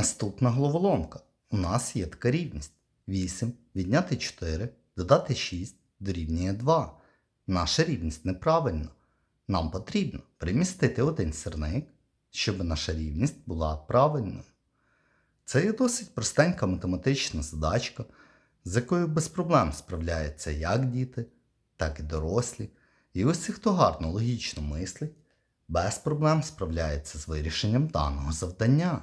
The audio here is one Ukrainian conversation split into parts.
Наступна головоломка. У нас є така рівність. 8 відняти 4, додати 6 дорівнює 2. Наша рівність неправильна. Нам потрібно примістити один сірник, щоб наша рівність була правильною. Це є досить простенька математична задачка, з якою без проблем справляються як діти, так і дорослі. І усі, хто гарно логічно мислить, без проблем справляється з вирішенням даного завдання.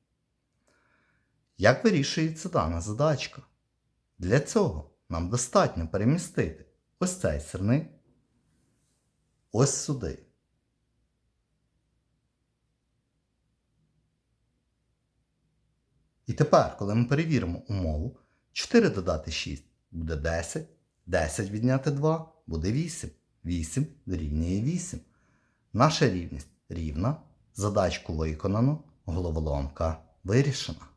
Як вирішується дана задачка? Для цього нам достатньо перемістити ось цей сирник ось сюди. І тепер, коли ми перевіримо умову, 4 додати 6 буде 10, 10 відняти 2 буде 8, 8 дорівнює 8. Наша рівність рівна, задачку виконано, головоломка вирішена.